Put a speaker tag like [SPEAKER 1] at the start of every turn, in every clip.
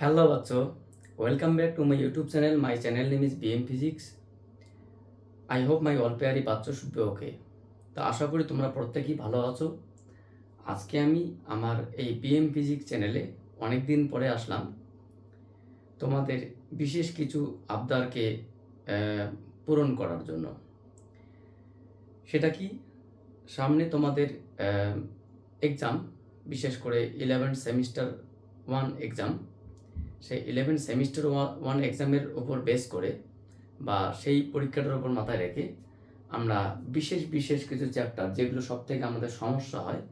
[SPEAKER 1] Hello Batso, welcome back to my YouTube channel. My channel name is BM Physics. I hope my all পেয়ারি বাচ্চা be okay. তো আশা করি তোমরা প্রত্যেকেই ভালো আছো আজকে আমি আমার এই বিএম ফিজিক্স চ্যানেলে অনেক দিন পরে আসলাম তোমাদের বিশেষ কিছু আবদারকে পূরণ করার জন্য সেটা কি সামনে তোমাদের এক্সাম বিশেষ করে ইলেভেন সেমিস্টার ওয়ান এক্সাম সেই ইলেভেন সেমিস্টার ওয়ান এক্সামের উপর বেস করে বা সেই পরীক্ষাটার উপর মাথায় রেখে আমরা বিশেষ বিশেষ কিছু চ্যাপ্টার যেগুলো সব থেকে আমাদের সমস্যা হয়,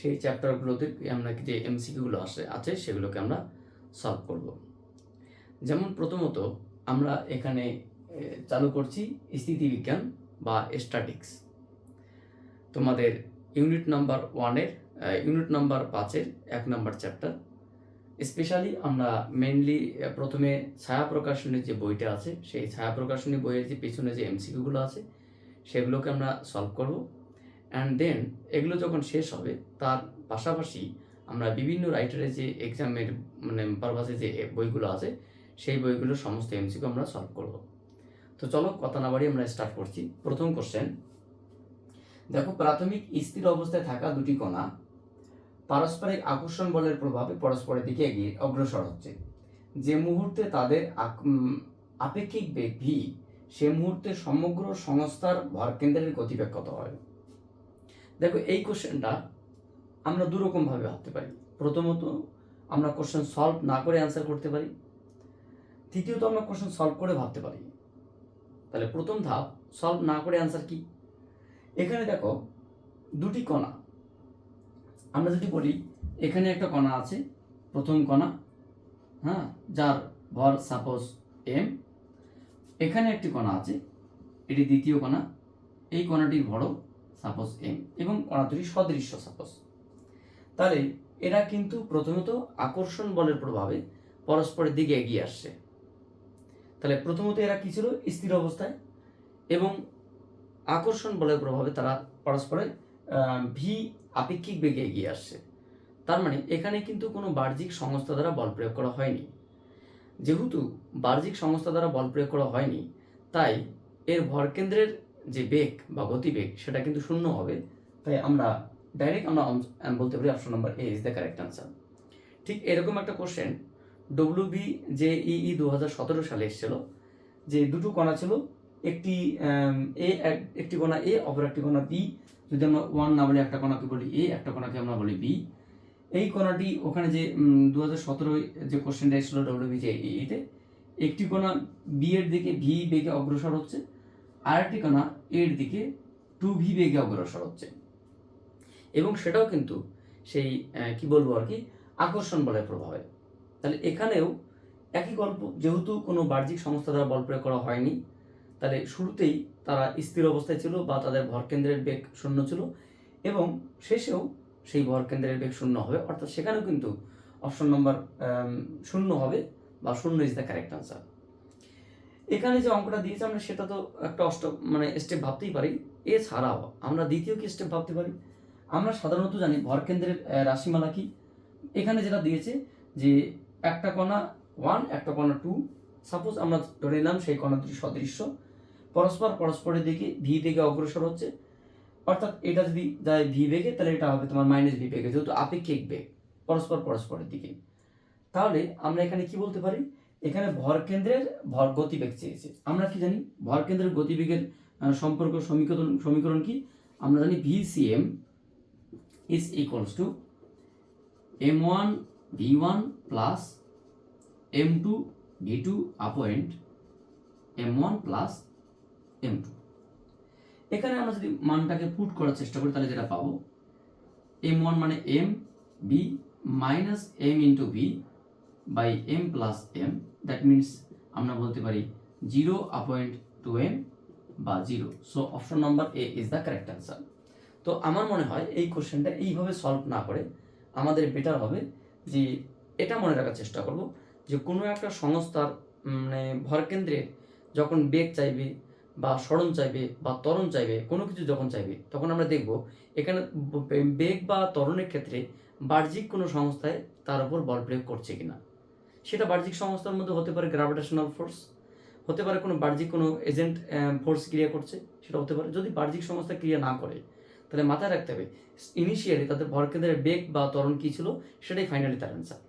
[SPEAKER 1] সেই চ্যাপ্টারগুলোতে আমরা যে এমসিকিউগুলো আসে, আছে সেগুলোকে আমরা সলভ করব। যেমন প্রথমত আমরা এখানে চালু করছি স্থিতিবিজ্ঞান বা স্ট্যাটিক্স তোমাদের ইউনিট নাম্বার ওয়ানের ইউনিট নাম্বার পাঁচের এক নাম্বার চ্যাপ্টার স্পেশালি আমরা মেনলি প্রথমে ছায়া প্রকাশনীর যে বইটা আছে, সেই ছায়া প্রকাশনী বইয়ের যে পিছনে যে এমসিকিউগুলো আছে, সেগুলোকে আমরা সলভ করব। অ্যান্ড দেন এগুলো যখন শেষ হবে, তার পাশাপাশি আমরা বিভিন্ন রাইটারের যে এক্সামের মানে পারপাসে যে বইগুলো আছে, সেই বইগুলোর সমস্ত এমসিকিউ আমরা সলভ করব। তো চলো কথা না বাড়ি আমরা স্টার্ট করছি। প্রথম কোশ্চেন দেখো প্রাথমিক স্থির অবস্থায় থাকা দুটি কণা পারস্পরিক আকর্ষণ বলের প্রভাবে পরস্পরের দিকে এগিয়ে অগ্রসর হচ্ছে। যে মুহূর্তে তাদের আপেক্ষিক বেগ ভি, সে মুহূর্তে সমগ্র সংস্থার ভরকেন্দ্রের গতিবেগ হয়। দেখো, এই কোশ্চেনটা আমরা দুরকমভাবে ভাবতে পারি। প্রথমত, আমরা কোশ্চেন সলভ না করে অ্যান্সার করতে পারি। তৃতীয়ত, আমরা কোশ্চেন সলভ করে ভাবতে পারি। তাহলে প্রথম ধাপ, সলভ না করে অ্যান্সার কি? এখানে দেখো, দুটি কণা আমরা যদি বলি এখানে একটা কণা আছে প্রথম কণা হ্যাঁ যার ভর সাপোজ এম এখানে একটি কণা আছে এটি দ্বিতীয় কণা এই কণাটির ভরও সাপোজ এম এবং কণা দুটি সদৃশ্য সাপোজ তাহলে এরা কিন্তু প্রথমত আকর্ষণ বলের প্রভাবে পরস্পরের দিকে এগিয়ে আসছে। তাহলে প্রথমত এরা কি ছিল? স্থির অবস্থায় এবং আকর্ষণ বলের প্রভাবে তারা পরস্পরের আহ, ভি আপেক্ষিক বেগে এগিয়ে আসছে তার মানে এখানে কিন্তু কোনো বাহ্যিক সংস্থা দ্বারা বল প্রয়োগ করা হয়নি। যেহেতু বাহ্যিক সংস্থা দ্বারা বল প্রয়োগ করা হয়নি, তাই এর ভরকেন্দ্রের যে বেগ বা গতিবেগ সেটা কিন্তু শূন্য হবে। তাই আমরা ডাইরেক্ট আমরা বলতে পারি option number A is the correct answer ঠিক এরকম একটা কোশ্চেন ডব্লিউ বি যে ই দু হাজার সতেরো সালে এসেছিল, যে দুটো কণা ছিল, একটি এ একটি কণা এ অপর একটি কণা বি যদি আমরা ওয়ান না বলি, একটা কণাকে বলি এ একটা কণাকে আমরা বলি বি এই কণাটি ওখানে যে দু হাজার সতেরোয় যে কোশ্চেনটা এসেছিল ডব্লিউবি যে ইতে একটি কণা বি এর দিকে ভি বেগে অগ্রসর হচ্ছে আর একটি কণা এর দিকে টু ভি বেগে অগ্রসর হচ্ছে। এবং সেটাও কিন্তু সেই কি বলব আর কি, আকর্ষণ বলের প্রভাবে। তাহলে এখানেও একই গল্প, যেহেতু কোনো বাহ্যিক সংস্থা দ্বারা বল প্রয়োগ করা হয়নি, তাহলে শুরুতেই তারা স্থির অবস্থায় ছিল বা তাদের ভরকেন্দ্রের বেগ শূন্য ছিল এবং শেষেও সেই ভরকেন্দ্রের বেগ শূন্য হবে। অর্থাৎ সেখানেও কিন্তু অপশন নম্বর শূন্য হবে বা শূন্য ইজ দ্য কারেক্ট আনসার এখানে যে অঙ্কটা দিয়েছে আমরা সেটা তো একটা অষ্ট মানে স্টেপ ভাবতেই পারি। এছাড়াও আমরা দ্বিতীয় কি স্টেপ ভাবতে পারি? আমরা সাধারণত জানি ভরকেন্দ্রের রাশিমালা কি। এখানে যেটা দিয়েছে যে একটা কণা ওয়ান একটা কণা টু সাপোজ আমরা ধরে নিলাম সেই কণা দুটি সদৃশ্য। পরস্পর পরস্পরের দিকে ভি বেগে অগ্রসর হচ্ছে। অর্থাৎ এটা যদি যায় ভি বেগে, তাহলে এটা হবে তোমার মাইনাস ভি বেগে, যেহেতু আপেক্ষিক বেগ, পরস্পর পরস্পরের দিকে। তাহলে আমরা এখানে কি বলতে পারি? এখানে ভরকেন্দ্রের ভর গতিবেগ চেয়েছে। আমরা কি জানি? ভরকেন্দ্রের গতিবেগের সম্পর্ক সমীকরণ সমীকরণ কি? আমরা জানি V C M is equals to M one V one plus M two V two upon M one plus M two এখানে আমরা যদি মানটাকে পুট করার চেষ্টা করি, তাহলে যেটা পাবো? এম ওয়ান মানে M B minus M into B by M plus M that means আমরা বলতে পারি জিরো আপয়েন্ট টু এম বা zero so option number A is the correct answer তো আমার মনে হয় এই কোশ্চেনটা এইভাবে সলভ না করে আমাদের বেটার হবে যে এটা মনে রাখার চেষ্টা করব যে কোনো একটা সংস্থার মানে ভরকেন্দ্রে যখন বেগ চাইবে বা স্মরণ চাইবে বা ত্বরণ চাইবে, কোনো কিছু যখন চাইবে, তখন আমরা দেখব এখানে বেগ বা ত্বরণের ক্ষেত্রে বাহ্যিক কোনো সংস্থায় তার উপর বল প্রয়োগ করছে কিনা। সেটা বাহ্যিক সংস্থার মধ্যে হতে পারে গ্রাভিটেশনাল ফোর্স হতে পারে কোনো বাহ্যিক কোনো এজেন্ট ফোর্স ক্রিয়া করছে, সেটা হতে পারে। যদি বাহ্যিক সংস্থা ক্রিয়া না করে, তাহলে মাথায় রাখতে হবে ইনিশিয়ালি তাদের ভরকেন্দ্রের বেগ বা তরণ কী ছিল, সেটাই ফাইনালি তার অ্যান্সার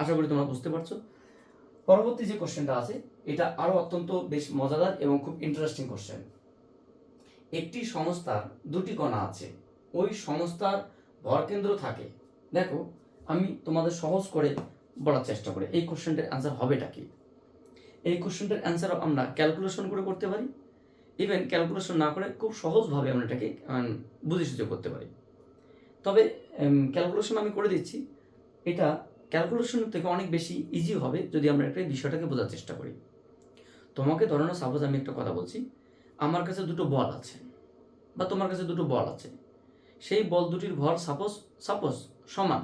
[SPEAKER 1] আশা করি তোমরা বুঝতে পারছ। পরবর্তী যে কোশ্চেনটা আছে এটা আরও অত্যন্ত বেশ মজাদার এবং খুব ইন্টারেস্টিং কোশ্চেন একটি সংস্থার দুটি কণা আছে। ওই সংস্থার ভরকেন্দ্র থাকে। দেখো, আমি তোমাদের সহজ করে বলার চেষ্টা করি। এই কোশ্চেনটার অ্যান্সার হবেটা কি? এই কোশ্চেনটার অ্যান্সার আমরা ক্যালকুলেশন করে করতে পারি। ইভেন ক্যালকুলেশন না করে খুব সহজভাবে আমরা এটাকে বুঝে সুযোগ করতে পারি। তবে ক্যালকুলেশন আমি করে দিচ্ছি। এটা ক্যালকুলেশনের থেকে অনেক বেশি ইজি হবে যদি আমরা একটা বিষয়টাকে বোঝার চেষ্টা করি। তোমাকে ধরো না সাপোজ আমি একটা কথা বলছি, আমার কাছে দুটো বল আছে বা তোমার কাছে দুটো বল আছে। সেই বল দুটির ভর সাপোজ সাপোজ সমান।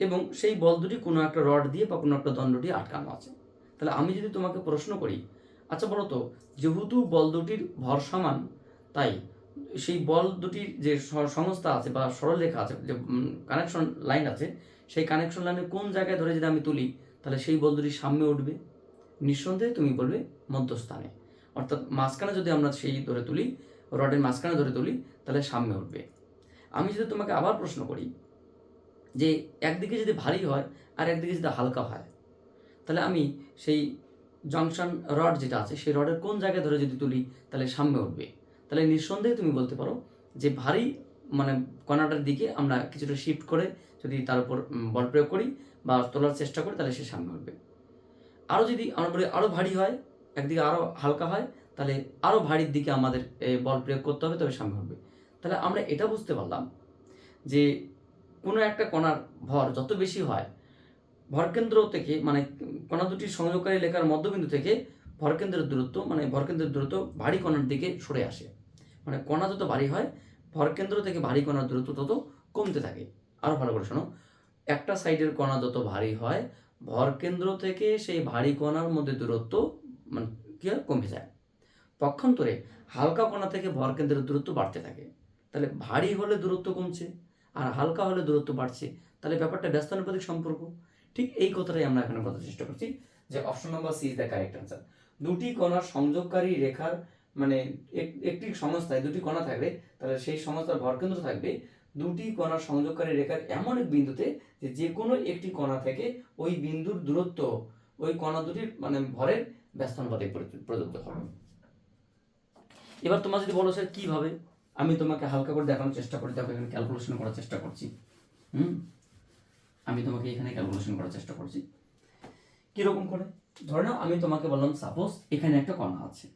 [SPEAKER 1] এবং সেই বল দুটি কোনো একটা রড দিয়ে বা কোনো একটা দণ্ড দিয়ে আটকানো আছে। তাহলে আমি যদি তোমাকে প্রশ্ন করি আচ্ছা বলো তো, যেহেতু বল দুটির ভর সমান, তাই সেই বল দুটির যে সংস্থা আছে বা সরলরেখা আছে, যে কানেকশন লাইন আছে, সেই কানেকশন লাইনে কোন জায়গায় ধরে যদি আমি তুলি, তাহলে সেই বল দুটি সামনে উঠবে? নিঃসন্দেহে তুমি বলবে মধ্যস্থানে। অর্থাৎ মাঝখানে যদি আমরা সেই ধরে তুলি, রডের মাঝখানে ধরে তুলি, তাহলে সামনে উঠবে। আমি যদি তোমাকে আবার প্রশ্ন করি যে একদিকে যদি ভারী হয় আর একদিকে যদি হালকা হয়, তাহলে আমি সেই জংশন রড যেটা আছে, সেই রডের কোন জায়গায় ধরে যদি তুলি, তাহলে সামনে উঠবে। তাহলে নিঃসন্দেহে তুমি বলতে পারো যে ভারী মানে কণাটার দিকে আমরা কিছুটা শিফট করে যদি তার উপর বল প্রয়োগ করি বা তোলার চেষ্টা করি, তাহলে সে সামনে উঠবে। আরও যদি আমরা বলি আরও ভারী হয়, একদিকে আরও হালকা হয়, তাহলে আরও ভারীর দিকে আমাদের বল প্রয়োগ করতে হবে, তবে সামনে উঠবে তাহলে আমরা এটা বুঝতে পারলাম যে কোনো একটা কণার ভর যত বেশি হয়, ভরকেন্দ্র থেকে মানে কণা দুটির সংযোগকারী লেখার মধ্যবিন্দু থেকে ভরকেন্দ্রের দূরত্ব মানে ভরকেন্দ্রের দূরত্ব ভারী কণার দিকে সরে আসে। মানে কণা যত ভারী হয়, ভরকেন্দ্র থেকে ভারী কণার দূরত্ব তত কমতে থাকে। আরও ভালো করে শোনো, একটা সাইডের কণা যত ভারী হয় ভরকেন্দ্র থেকে সেই ভারী কণার মধ্যে দূরত্ব মানে কি হয়? কমে যায়। পক্ষান্তরে হালকা কণা থেকে ভরকেন্দ্রের দূরত্ব বাড়তে থাকে। তাহলে ভারী হলে দূরত্ব কমছে আর হালকা হলে দূরত্ব বাড়ছে। তাহলে ব্যাপারটা ব্যস্তানুপাতিক সম্পর্ক। ঠিক এই কথাটাই আমরা এখানে বলার চেষ্টা করছি যে option number C is the correct answer দুটি কণার সংযোগকারী রেখার মানে এক- একটি সংস্থায় দুটি কণা থাকবে তাহলে সেই সংস্থার ভরকেন্দ্র থাকবে দুটি কণার সংযোগকারী রেখার এমন এক বিন্দুতে যে যে কোনো একটি কণা থেকে ওই বিন্দুর দূরত্ব ওই কণা দুটির মানে ভরের ব্যস্তানুপাতিক প্রযু- প্রযুক্ত হবে। এবার তোমার যদি বলো, স্যার, কীভাবে? আমি তোমাকে হালকা করে দেখানোর চেষ্টা করি। দেখো, এখানে ক্যালকুলেশন করার চেষ্টা করছি। হুম? আমি তোমাকে এখানে ক্যালকুলেশন করার চেষ্টা করছি। কীরকম করে? ধরে নাও, আমি তোমাকে বললাম, সাপোজ এখানে একটা কণা আছে।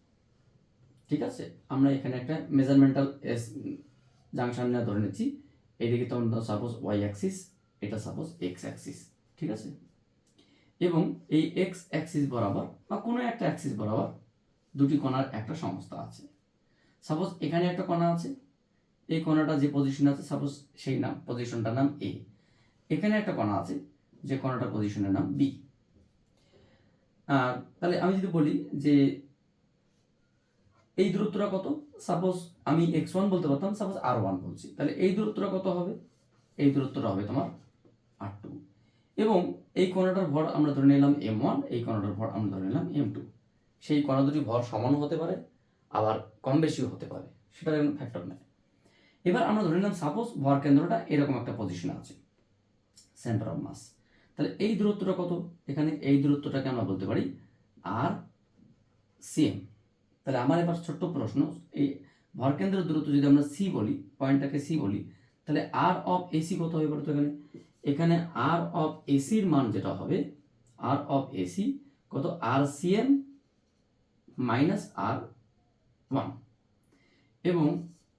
[SPEAKER 1] ঠিক আছে? আমরা এখানে একটা মেজারমেন্টাল জাংশন নিয়ে ধরে নিচ্ছি। এইদিকে তোমার সাপোজ ওয়াই অ্যাক্সিস এটা সাপোজ এক্স অ্যাক্সিস ঠিক আছে? এবং এই এক্স অ্যাক্সিস বরাবর বা কোনো একটা অ্যাক্সিস বরাবর দুটি কণার একটা সংস্থা আছে। সাপোজ এখানে একটা কণা আছে, এই কণাটা যে পজিশন আছে সাপোজ সেই নাম পজিশনটার নাম এ এখানে একটা কণা আছে, যে কণাটার পজিশনের নাম বি আর তাহলে আমি যদি বলি যে এই দূরত্বটা কত? সাপোজ আমি এক্স ওয়ান বলতে পারতাম সাপোজ আর ওয়ান বলছি। তাহলে এই দূরত্বটা কত হবে? এই দূরত্বটা হবে তোমার আর টু এবং এই কণাটার ভর আমরা ধরে নিলাম এম ওয়ান এই কণাটার ভর আমরা ধরে নিলাম এম টু সেই কণা দুটি ভর সমানও হতে পারে, আবার কম বেশিও হতে পারে। সেটার কোনো ফ্যাক্টর নেই। এবার আমরা ধরে নিলাম সাপোজ ভর কেন্দ্রটা এরকম একটা পজিশনে আছে সেন্টার অফ মাস তাহলে এই দূরত্বটা কত? এখানে এই দূরত্বটাকে আমরা বলতে পারি আর সিএম তাহলে আমার এবার ছোট্ট প্রশ্ন, এই ভরকেন্দ্রের দূরত্ব যদি আমরা সি বলি, পয়েন্টটাকে সি বলি, তাহলে আর অফ এসি কত হবে বলতো এখানে? এখানে আর অফ এসির মান যেটা হবে আর অফ এসি কত R CM minus R one এবং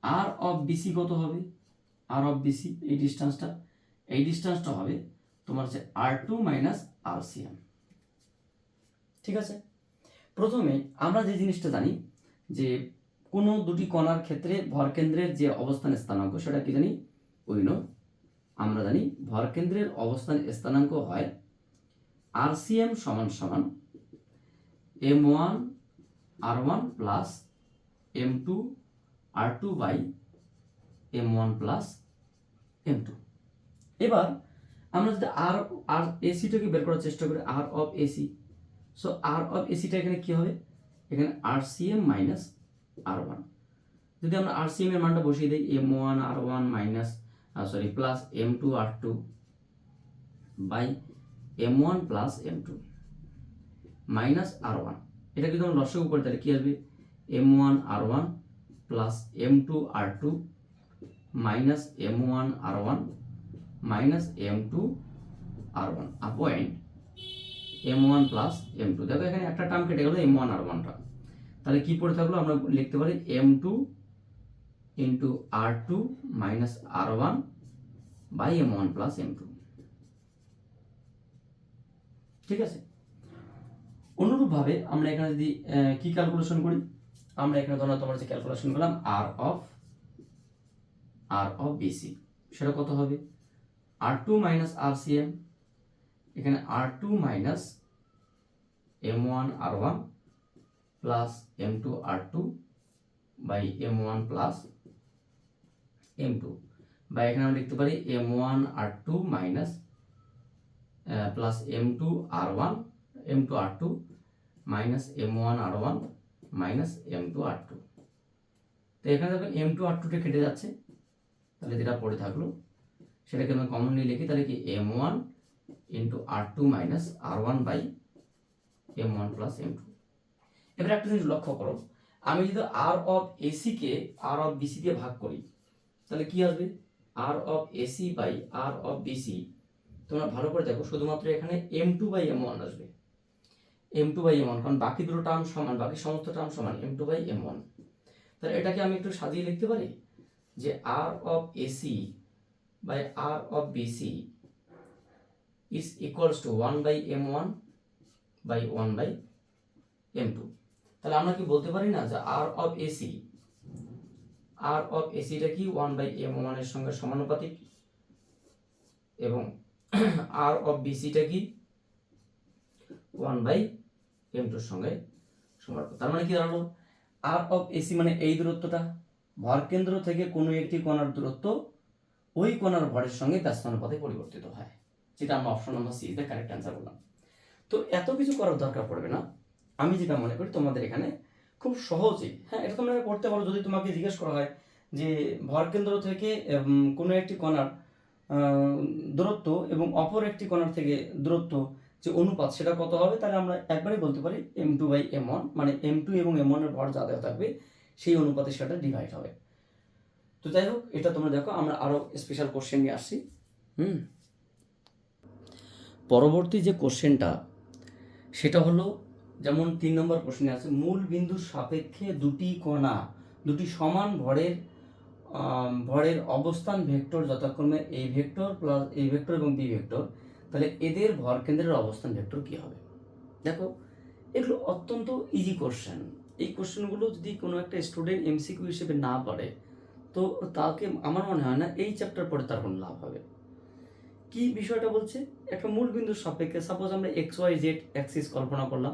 [SPEAKER 1] আর অফ বিসি কত হবে? আর অফ বিসি এই ডিস্টেন্সটা এই ডিস্টেন্সটা হবে তোমার হচ্ছে R two minus R CM ঠিক আছে? প্রথমে আমরা যে জিনিসটা জানি, যে কোনো দুটি কণার ক্ষেত্রে ভরকেন্দ্রের যে অবস্থান স্থানাঙ্ক, সেটা কি জানি? উই নো আমরা জানি ভরকেন্দ্রের অবস্থান স্থানাঙ্ক হয় আর সিএম সমান সমান M one R one plus M two R two by M one plus M two. এবার আমরা যদি আর আর এসিটাকে বের করার চেষ্টা করি, R of AC so R of এসিটা এখানে কি হবে? এখানে R C M minus R one যদি আমরা আর সি এম এর মানটা বসিয়ে দিই M one R one minus sorry plus M two R two by M one plus M two minus R one এটা যদি আমরা লসগু করি তাহলে কি আসবে? M one R one plus M two R two minus M one R one minus M two R one upon M one plus M two দেখো এখানে একটা টার্ম কেটে গেল এম ওয়ান আর ওয়ানটা তাহলে কি পড়ে থাকল? আমরা লিখতে পারি M two into R two minus R one by M one plus M two ঠিক আছে? অনুরূপভাবে আমরা এখানে যদি কি ক্যালকুলেশন করি? আমরা এখানে ধরো তোমার যে ক্যালকুলেশন করলাম R of R of BC সেটা কত হবে? R two minus R C M এখানে R two minus M one R one plus M two R two by M one plus M two বা এখানে আমরা লিখতে পারি M one R two minus plus M two R one M two R two minus M one R one minus M two R two তো এখানে দেখো M two আর টুটা কেটে যাচ্ছে। তাহলে যেটা পড়ে থাকল, সেটাকে আমরা কমন নিয়ে লিখি, তাহলে কি M one into R two minus R one by M one plus M two এবার একটা জিনিস লক্ষ্য করো, আমি যদি আর অফ এসিকে আর অফ বিসি দিয়ে ভাগ করি, তাহলে কি আসবে? R of AC by R of BC তোমরা ভালো করে দেখো, শুধুমাত্র এখানে M two by M one আসবে। M two by M one কারণ বাকি দুটো টার্ম সমান, বাকি সমস্ত টার্ম সমান M two by M one তাহলে এটাকে আমি একটু সাজিয়ে লিখতে পারি যে R of AC by R of BC is equals to one by M one by one by M two তাহলে আমরা কি বলতে পারি না যে R of AC R of এসিটা কি ওয়ান বাই এম ওয়ানের সঙ্গে সমানুপাতিক? এবং আর অফ বিসিটা কি ওয়ান বাই এম টুর সঙ্গে সমানুপাতিক। তার মানে কি দাঁড়াল? আর অফ এসি মানে এই দূরত্বটা। ভর কেন্দ্র থেকে কোনো একটি কণার দূরত্ব ওই কণার ভরের সঙ্গে ব্যস্তানুপাতে পরিবর্তিত হয়। যেটা আমরা অপশন নাম্বার সি তে কারেক্ট অ্যান্সার বললাম। তো এত কিছু করার দরকার পড়বে না। আমি যেটা মনে করি তোমাদের এখানে খুব সহজেই হ্যাঁ এটা তোমরা করতে পারো যদি তোমাকে জিজ্ঞেস করা হয় যে ভর কেন্দ্র থেকে কোনো একটি কণার দূরত্ব এবং অপর একটি কণার থেকে দূরত্ব যে অনুপাত সেটা কত হবে, তাহলে আমরা একবারই বলতে পারি M two by M one মানে এম টু এবং এম ওয়ানের ভর যা দেওয়া থাকবে, সেই অনুপাতে সেটা ডিভাইড হবে। তো যাই হোক, এটা তোমরা দেখো, আমরা আরও স্পেশাল কোশ্চেন নিয়ে আসছি। হুম। পরবর্তী যে কোশ্চেনটা, সেটা হলো, যেমন তিন নম্বর প্রশ্নে আছে, মূল বিন্দুর সাপেক্ষে দুটি কণা, দুটি সমান ভরের ভরের অবস্থান ভেক্টর যথাক্রমে এই ভেক্টর প্লাস এই ভেক্টর এবং বি ভেক্টর, তাহলে এদের ভর কেন্দ্রের অবস্থান ভেক্টর কি হবে? দেখো, এগুলো অত্যন্ত ইজি কোশ্চেন এই কোশ্চেনগুলো যদি কোনো একটা স্টুডেন্ট এমসিকিউ হিসেবে না পারে, তো তাকে, আমার মনে হয় না, এই চ্যাপ্টার পরে তার কোনো লাভ হবে। কি বিষয়টা বলছে? একটা মূল বিন্দুর সাপেক্ষে সাপোজ আমরা এক্স ওয়াই জেড অ্যাক্সিস কল্পনা করলাম।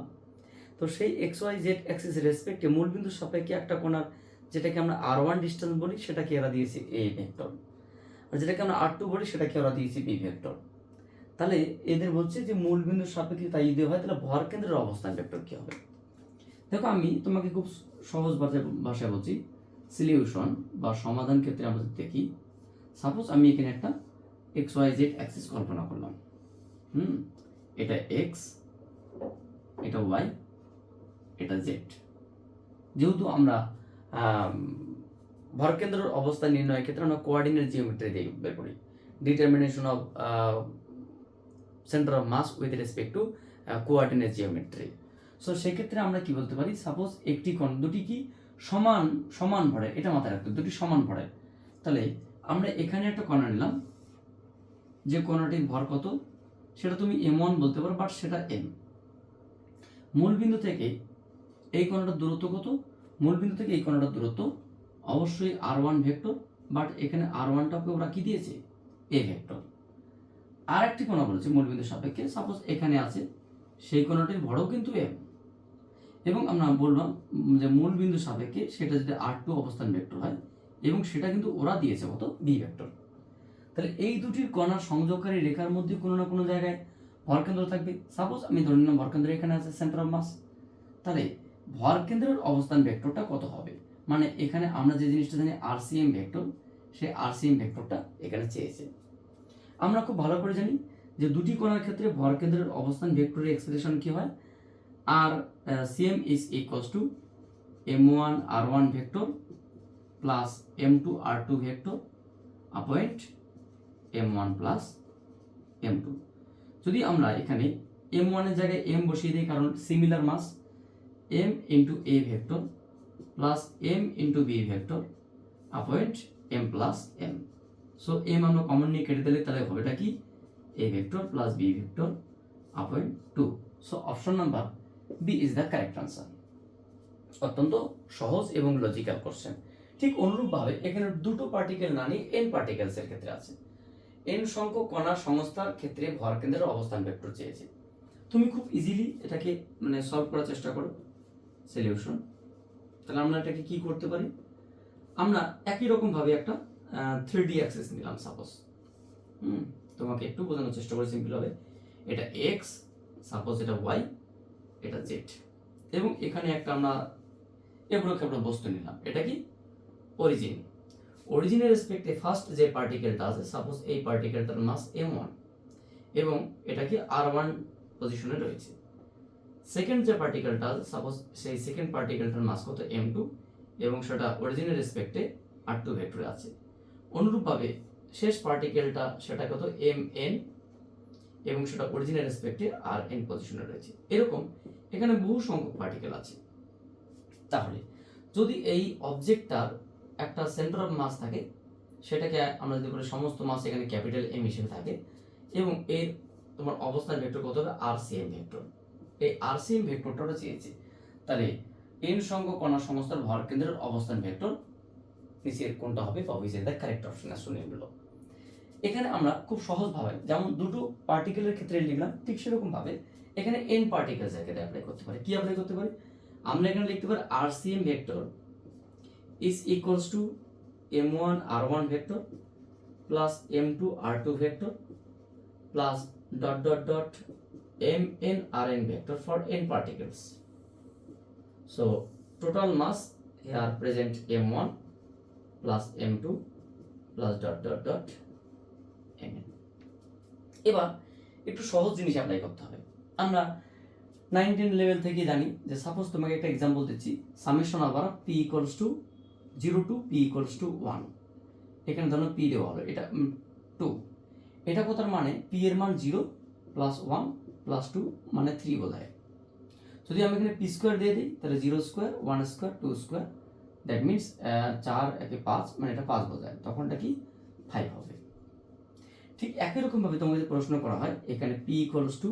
[SPEAKER 1] তো সেই এক্স ওয়াই জেড অ্যাক্সিস রেসপেক্টে মূল বিন্দুর সাপেক্ষে একটা কোণার, যেটাকে আমরা আর ওয়ান ডিস্টেন্স বলি, সেটাকে এরা দিয়েছি এ ভেক্টর আর যেটাকে আমরা আর টু বলি, সেটাকে ওরা দিয়েছি বি ভেক্টর তাহলে এদের বলছে যে মূল বিন্দুর সাপেক্ষে তাই যদি হয়, তাহলে ভর কেন্দ্রের অবস্থান ভেক্টর কী হবে? দেখো আমি তোমাকে খুব সহজ ভাষায় ভাষায় বলছি সলিউশন বা সমাধান ক্ষেত্রে আমরা দেখি সাপোজ আমি এখানে একটা এক্স ওয়াই জেড অ্যাক্সিস কল্পনা করলাম। হুম? এটা এক্স এটা ওয়াই এটা জেড যেহেতু আমরা আম, ভরকেন্দ্রের অবস্থান নির্ণয়ের ক্ষেত্রে আমরা কোয়ার্ডিনেট জিওমেট্রি দিয়ে বের করি। Determination of centre of mass with respect to coordinate geometry so সেক্ষেত্রে আমরা কি বলতে পারি? সাপোজ একটি কোণ দুটি কি সমান সমান ভরের এটা মাথায় রাখতে দুটি সমান ভরের তাহলে আমরা এখানে একটা কণা নিলাম যে কণাটির ভর কত? সেটা তুমি এম ওয়ান বলতে পারো বাট সেটা এম মূল বিন্দু থেকে এই কণাটার দূরত্ব কত? মূল বিন্দু থেকে এই কণাটার দূরত্ব অবশ্যই আর ওয়ান ভেক্টর বাট এখানে আর ওয়ানটাকে ওরা কি দিয়েছে? এ ভেক্টর আর একটি কণা বলেছে মূল বিন্দুর সাপেক্ষে সাপোজ এখানে আছে, সেই কণাটির ভরও কিন্তু এম এবং আমরা বললাম যে মূল বিন্দু সাপেক্ষে সেটা যদি আর টু অবস্থান ভেক্টর হয়, এবং সেটা কিন্তু ওরা দিয়েছে কত? বি ভেক্টর তাহলে এই দুটির কণার সংযোগকারী রেখার মধ্যে কোনো না কোনো জায়গায় ভরকেন্দ্র থাকবে। সাপোজ আমি ধরে নিলাম ভরকেন্দ্র এখানে আছে সেন্টার অফ মাস তাহলে ভরকেন্দ্রের অবস্থান ভেক্টরটা কত হবে? মানে এখানে আমরা যে জিনিসটা জানি আরসিএম ভেক্টর সেই আরসিএম ভেক্টরটা এখানে চেয়েছে। আমরা খুব ভালো করে জানি যে দুটি কণার ক্ষেত্রে ভরকেন্দ্রের অবস্থান ভেক্টরের এক্সপ্রেশন কি হয়? R CM is equals to M one R one vector plus M two R two vector upon M one plus M two যদি আমরা এখানে এম ওয়ানের জায়গায় এম বসিয়ে দিই, কারণ similar mass M into A vector plus M into B vector upon M plus M so M আমরা common নিয়ে কেটে দিলে তাহলে হবে এটা কি? A vector plus B vector upon two so option number B is the correct answer অত্যন্ত সহজ এবং লজিক্যাল কোশ্চেন ঠিক অনুরূপভাবে এখানে দুটো পার্টিকেল না নিয়ে এন পার্টিকেলসের ক্ষেত্রে আছে। এন সংখ্যক কণা সংস্থার ক্ষেত্রে ভর কেন্দ্রের অবস্থান ভেক্টর চেয়েছে। তুমি খুব ইজিলি এটাকে মানে সলভ করার চেষ্টা করো। সলিউশন তাহলে আমরা এটাকে কি করতে পারি? আমরা একই রকম ভাবে একটা থ্রি ডি অ্যাক্সেস নিলাম সাপোজ হুম? তোমাকে একটু বোঝানোর চেষ্টা করে সিম্পল হবে এটা এক্স সাপোজ এটা ওয়াই এটা জেড এবং এখানে একটা আমরা এবড়ো খেবড়ো বস্তু নিলাম। এটা কি? অরিজিন অরিজিনের রেসপেক্টে ফার্স্ট যে পার্টিকেলটা আছে সাপোজ এই পার্টিকেলটার মাস এম ওয়ান এবং এটা কি আর ওয়ান পজিশনে রয়েছে। সেকেন্ড যে পার্টিকেলটা আছে সাপোজ সেই সেকেন্ড পার্টিকেলটার মাস কত? এম টু এবং সেটা অরিজিনের রেসপেক্টে আর টু ভেক্টরে আছে। অনুরূপভাবে শেষ পার্টিকেলটা সেটা কত? এম এন এবং সেটা অরিজিনের রেসপেক্টে আর এন পজিশনে রয়েছে। এরকম এখানে বহু সংখ্যক পার্টিকেল আছে। তাহলে যদি এই অবজেক্টটার একটা সেন্টার অফ মাস থাকে, সেটাকে আমরা যদি বলি সমস্ত মাস এখানে ক্যাপিটাল এম হিসেবে থাকে, এবং এর তোমার অবস্থান ভেক্টর কত হবে? আর সি এম ভেক্টর এই আর সি এম ভেক্টরটা ওরা চেয়েছে। তাহলে এন সংখ্যক কণা সংস্থার ভর কেন্দ্রের অবস্থান ভেক্টর নিচের কোনটা হবে? ইজ দ্য কারেক্ট অপশন শুনে নিলো এখানে আমরা খুব সহজভাবে, যেমন দুটো পার্টিকেলের ক্ষেত্রে লিখলাম, ঠিক সেরকম ভাবে এখানে এন পার্টিকেলস এর ক্ষেত্রে অ্যাপ্লাই করতে পারি। কি অ্যাপ্লাই করতে পারি? আমরা এখানে লিখতে পারি R C M vector is equals to m1 r1 vector plus m2 r2 vector plus dot dot dot mn rn vector for n particles so total mass here present m1 plus m2 plus dot dot dot mn এবার একটু সহজ জিনিস apply করতে হবে আমরা nine ten level থেকে জানি যে সাপোজ তোমাকে একটা এক্সাম্পল দিচ্ছি সামেশন আবার P equals to zero to P equals to one এখানে ধরো পি দেওয়া হলো, এটা টু এটা কোথার মানে পি এর মান zero plus one plus two মানে থ্রি বোঝায় যদি আমি এখানে পি স্কোয়ার দিয়ে দিই, তাহলে zero square one square two square that means চার একে পাঁচ মানে এটা পাঁচ বোঝায় তখনটা কি? ফাইভ হবে। ঠিক একই রকমভাবে যদি প্রশ্ন করা হয়, এখানে পি ইকুয়ালস টু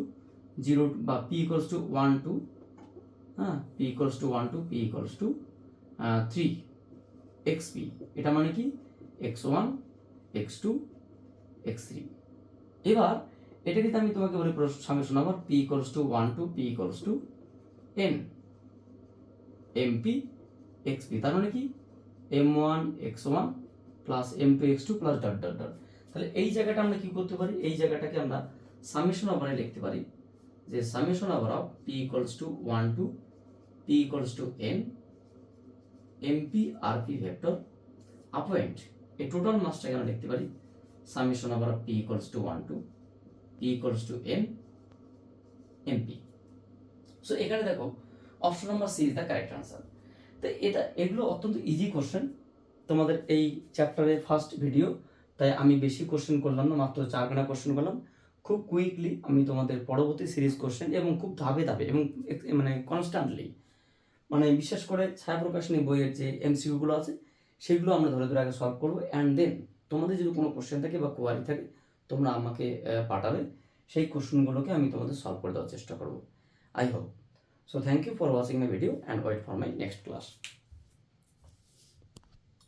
[SPEAKER 1] জিরো বা P equals to one to হ্যাঁ P equals to one to P equals to three X P এটা মানে কি? X one, X two, X three. এবার এটা কিন্তু আমি তোমাকে বলি সামনে শোনাবো P equals to one to P equals to N M P X P তার মানে কি? M one X one plus M two X two plus dot dot dot তাহলে এই জায়গাটা আমরা কি করতে পারি? এই জায়গাটাকে আমরা সামেশন ওভারে লিখতে পারি। যে summation over of P equals to one to P equals to N MP RP vector upon এই টোটাল মাসটাকে আমরা লিখতে পারি? সামেশন আবার P equals to one to P equals to N MP so এখানে দেখো option number C is the correct answer তো এটা, এগুলো অত্যন্ত ইজি কোশ্চেন তোমাদের এই চ্যাপ্টারের ফার্স্ট ভিডিও তাই আমি বেশি কোশ্চেন করলাম না, মাত্র চারখানা কোশ্চেন করলাম। খুব কুইকলি আমি তোমাদের পরবর্তী সিরিজ কোশ্চেন এবং খুব ধাপে ধাপে এবং মানে কনস্ট্যান্টলি মানে বিশেষ করে ছায়া প্রকাশনী বইয়ের যে এমসিউগুলো আছে, সেগুলো আমরা ধরে ধরে আগে সলভ করব। অ্যান্ড দেন তোমাদের যদি কোনো কোশ্চেন থাকে বা কোয়ারি থাকে, তোমরা আমাকে পাঠাবে। সেই কোশ্চেনগুলোকে আমি তোমাদের সলভ করে দেওয়ার চেষ্টা করব। I hope so thank you for watching my video and wait for my next class